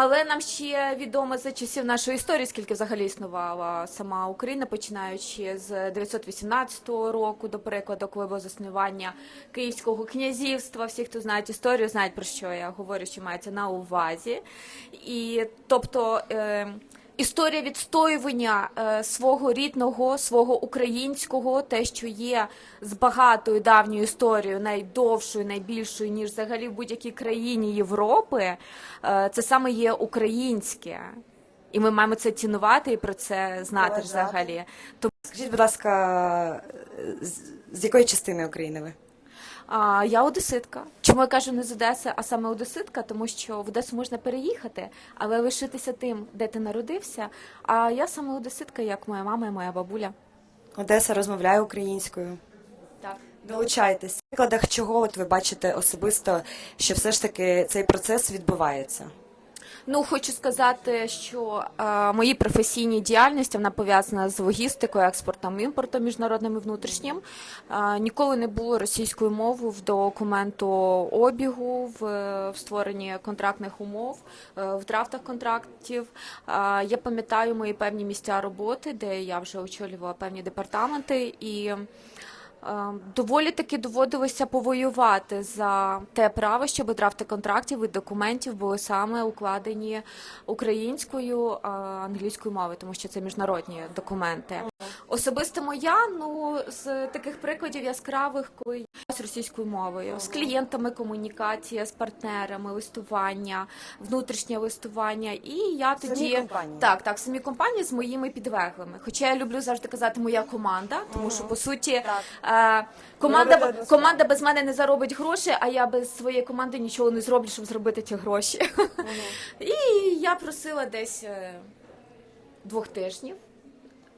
Але нам ще відомо за часів нашої історії, скільки взагалі існувала сама Україна, починаючи з 918 року, до прикладу, коли було заснування Київського князівства. Всі, хто знають історію, знають про що я говорю, що мається на увазі. І тобто. Е, Історія відстоювання е, свого рідного, свого українського, те, що є з багатою давньою історією, найдовшою, найбільшою, ніж взагалі в будь-якій країні Європи, е, це саме є українське. І ми маємо це цінувати і про це знати Поважати. взагалі. Тому Скажіть, будь ласка, з якої частини України ви? А, я одеситка. Чому я кажу не з Одеси, а саме одеситка? Тому що в Одесу можна переїхати, але лишитися тим, де ти народився. А я саме одеситка, як моя мама і моя бабуля. Одеса розмовляє українською. Так. Долучайтесь. В прикладах чого от ви бачите особисто, що все ж таки цей процес відбувається? Ну, хочу сказати, що е, мої професійні діяльності вона пов'язана з логістикою, експортом, імпортом міжнародним і внутрішнім. Е, ніколи не було російської мови в документу обігу, в, в створенні контрактних умов, е, в драфтах контрактів. Е, я пам'ятаю мої певні місця роботи, де я вже очолювала певні департаменти і. Е, Доволі таки доводилося повоювати за те право, щоб драфти контрактів і документів були саме укладені українською англійською мовою, тому що це міжнародні документи. Особисто моя, ну з таких прикладів яскравих, коли я з російською мовою, з клієнтами комунікація, з партнерами, листування, внутрішнє листування, і я Самі тоді компанії? так, так, самі компанії з моїми підлеглими. Хоча я люблю завжди казати моя команда, тому що по суті Так. е, команда, команда без мене не заробить гроші, а я без своєї команди нічого не зроблю, щоб зробити ті гроші. І я просила десь е, двох тижнів.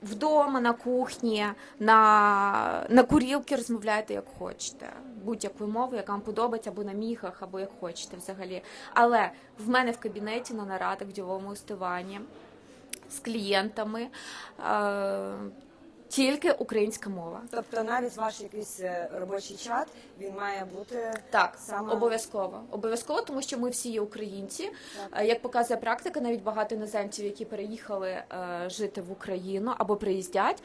Вдома, на кухні, на, на курілки розмовляйте як хочете. Будь-якою мовою, яка вам подобається, або на мігах, або як хочете взагалі. Але в мене в кабінеті на нарадах в діловому листуванні з клієнтами е, тільки українська мова. Тобто навіть ваш якийсь е, робочий чат він має бути Так, Саме- обов'язково. Обов'язково, тому що ми всі є українці. Е, Як показує практика, навіть багато іноземців, які переїхали е, жити в Україну або приїздять,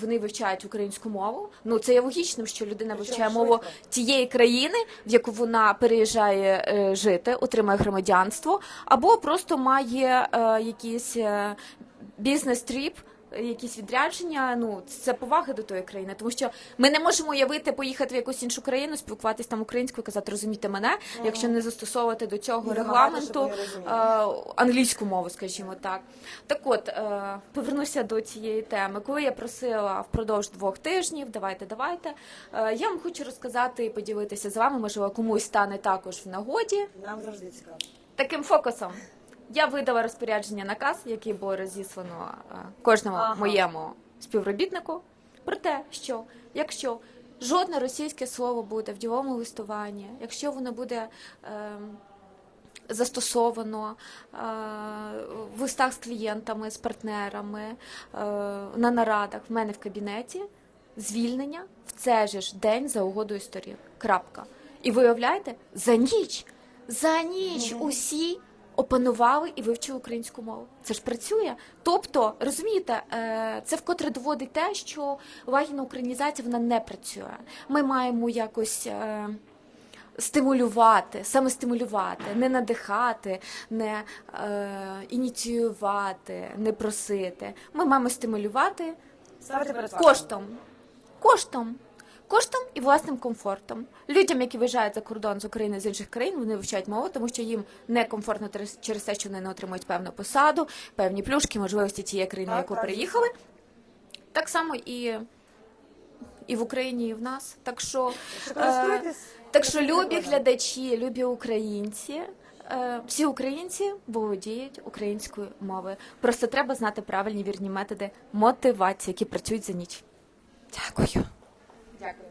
вони вивчають українську мову. Ну це є логічним, що людина Причому вивчає мову швидко. тієї країни, в яку вона переїжджає жити, отримає громадянство, або просто має якийсь е, бізнес-тріп. Якісь відрядження, ну це повага до тої країни, тому що ми не можемо уявити поїхати в якусь іншу країну, спілкуватись там українською, казати розумієте мене, якщо не застосовувати до цього регламенту вони е, англійську мову, скажімо так. Так от е, повернуся до цієї теми. Коли я просила впродовж двох тижнів, давайте, давайте. е, я вам хочу розказати і поділитися з вами, можливо, комусь стане також в нагоді Нам завжди цікаво. таким фокусом. Я видала розпорядження наказ, який було розіслано е, кожному Ага. моєму співробітнику, про те, що якщо жодне російське слово буде в діловому листуванні, якщо воно буде е, застосовано е, в листах з клієнтами, з партнерами, е, на нарадах, в мене в кабінеті, звільнення в цей же ж день за угодою сторін. Крапка. І виявляєте, за ніч, за ніч усі опанували і вивчили українську мову. Це ж працює. Тобто, розумієте, е, це вкотре доводить те, що лагідна українізація вона не працює. Ми маємо якось. е, Стимулювати, саме стимулювати, не надихати, не е, ініціювати, не просити. Ми маємо стимулювати коштом. Коштом. Коштом і власним комфортом. Людям, які виїжджають за кордон з України з інших країн, вони вивчають мову, тому що їм некомфортно через- через те, що вони не отримують певну посаду, певні плюшки, можливості тієї країни, в яку так, приїхали. Так само і, і в Україні, і в нас. Так що, Що е, так що любі глядачі, любі українці. е, Всі українці володіють українською мовою. Просто треба знати правильні вірні методи мотивації, які працюють за ніч. Дякую. Дякую.